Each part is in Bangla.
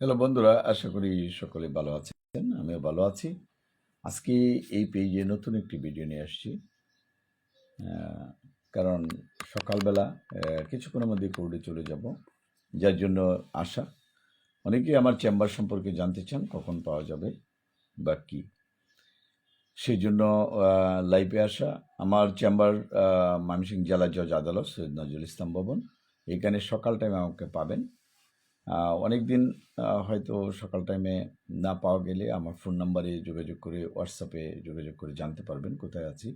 হ্যালো বন্ধুরা, আশা করি সকলে ভালো আছেন, আমিও ভালো আছি। আজকে এই পেজে নতুন একটি ভিডিও নিয়ে আসছি। কারণ সকালবেলা কিছুক্ষণের মধ্যে কোর্টে চলে যাব, যার জন্য আসা অনেকেই আমার চেম্বার সম্পর্কে জানতে চান, কখন পাওয়া যাবে বা কি। সেই জন্য লাইভে আসা আমার চেম্বার মানসিং জেলা জজ আদালত সৈয়দ নজরুল ইসলাম ভবন। এখানে সকাল টাইমে আমাকে পাবেন। অনেক দিন হয়তো সকাল টাইমে না পাওয়া গেলে আমার ফোন নাম্বারে যোগাযোগ করে হোয়াটসঅ্যাপে যোগাযোগ করে জানতে পারবেন কোথায় আছি।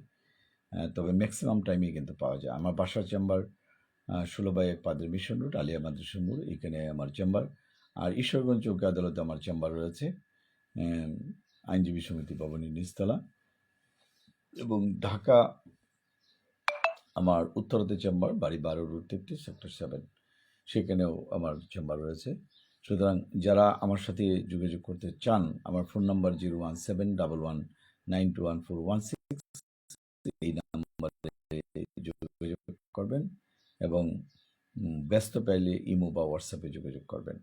তবে ম্যাক্সিমাম টাইমেই কিন্তু পাওয়া যায়। আমার বাসার চেম্বার ষোলো বাই এক পাদের মিশন রোড আলিয়া মাদ্রাসা মোড়, এখানে আমার চেম্বার আর ঈশ্বরগঞ্জ চৌকি আদালতে আমার চেম্বার রয়েছে। আইনজীবী সমিতি ভবনের নিচতলা। এবং ঢাকা, আমার উত্তরতে চেম্বার বাড়ি বারো রুট তেত্রিশ সেক্টর সেভেন সেখানেও আমার চেম্বার রয়েছে। সুতরাং যারা আমার সাথে যোগাযোগ করতে চান আমার phone number zero one seven double one nine two one four one six এই নাম্বারে যোগাযোগ করবেন এবং ব্যস্ত পাইলে ইমো বা হোয়াটসঅ্যাপে যোগাযোগ করবেন।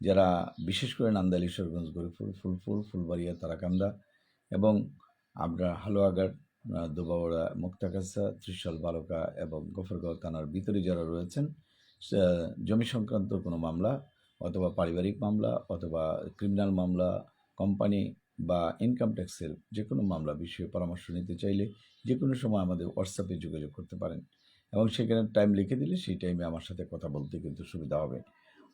যারা বিশেষ করে নান্দাইল ঈশ্বরগঞ্জ গরিপুর ফুলফুল ফুলবাড়িয়া তারাকান্দা এবং হালুয়াঘাট আহ, দুবাওড়া মুক্তাগাছা ত্রিশাল বালকা এবং গফরগাঁও থানার ভিতরে যারা রয়েছেন জমি সংক্রান্ত কোনো মামলা অথবা পারিবারিক মামলা অথবা ক্রিমিনাল মামলা কোম্পানি বা ইনকাম ট্যাক্সের যে কোনো মামলা বিষয়ে পরামর্শ নিতে চাইলে যে কোনো সময় আমাদের হোয়াটসঅ্যাপে যোগাযোগ করতে পারেন এবং সেখানে টাইম লিখে দিলে সেই টাইমে আমার সাথে কথা বলতে কিন্তু সুবিধা হবে।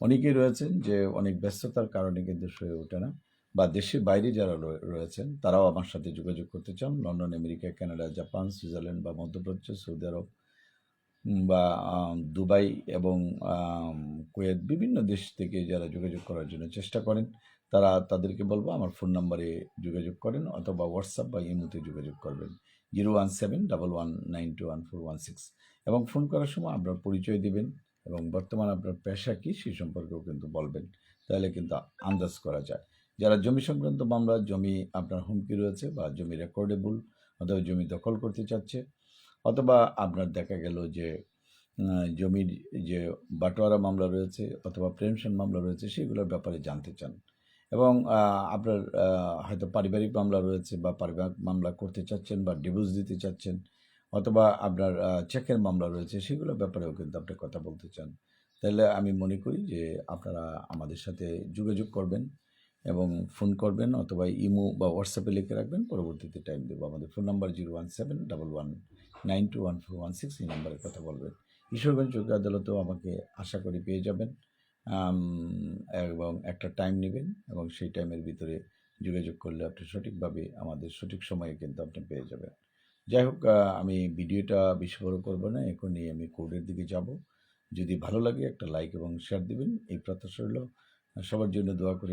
অনেকেই রয়েছেন যে অনেক ব্যস্ততার কারণে কিন্তু হয়ে ওঠে না বা দেশের বাইরে যারা রয়েছেন তারাও আমার সাথে যোগাযোগ করতে চান। London, America, Canada, Japan, Switzerland বা মধ্যপ্রাচ্য, সৌদি আরব বা দুবাই এবং কুয়েত বিভিন্ন দেশ থেকে যারা যোগাযোগ করার জন্য চেষ্টা করেন, তারা তাদেরকে বলব আমার ফোন নাম্বারে যোগাযোগ করেন অথবা হোয়াটসঅ্যাপ বা ইমোতে যোগাযোগ করবেন। Zero one seven double one nine two one four one six এবং ফোন করার সময় আপনার পরিচয় দিবেন এবং বর্তমান আপনার পেশা কী সেই সম্পর্কেও কিন্তু বলবেন। তাহলে কিন্তু আন্দাজ করা যায়। যারা জমি সংক্রান্ত মামলা, জমি আপনার হুমকি রয়েছে বা জমি রেকর্ডেবল অথবা জমি দখল করতে চাচ্ছে অথবা আপনার দেখা গেল যে জমির যে বাটোয়ারা মামলা রয়েছে অথবা প্রেমশন মামলা রয়েছে, সেগুলোর ব্যাপারে জানতে চান। এবং আপনার হয়তো পারিবারিক মামলা রয়েছে বা পারিবারিক মামলা করতে চাচ্ছেন বা ডিভোর্স দিতে চাচ্ছেন অথবা আপনার চেকের মামলা রয়েছে, সেগুলোর ব্যাপারেও কিন্তু আপনি কথা বলতে চান। তাহলে আমি মনে করি যে, আপনারা আমাদের সাথে যোগাযোগ করবেন। এবং ফোন করবেন অথবা ইমো বা হোয়াটসঅ্যাপে লিখে রাখবেন, পরবর্তীতে টাইম দেবো। আমাদের phone number zero one seven double one nine two one four one six এই নাম্বারে কথা বলবেন ঈশ্বরগঞ্জ চৌকি আদালতেও আমাকে আশা করি পেয়ে যাবেন। এবং একটা টাইম নেবেন এবং সেই টাইমের ভিতরে যোগাযোগ করলে আপনি সঠিকভাবে আমাদের সঠিক সময়ে কিন্তু আপনি পেয়ে যাবেন। যাই হোক আমি ভিডিওটা বেশি বড় করব না, এখনই আমি কোর্টের দিকে যাব। যদি ভালো লাগে একটা লাইক এবং শেয়ার দিবেন, এই প্রত্যাশা রইল সবার জন্য দোয়া করি।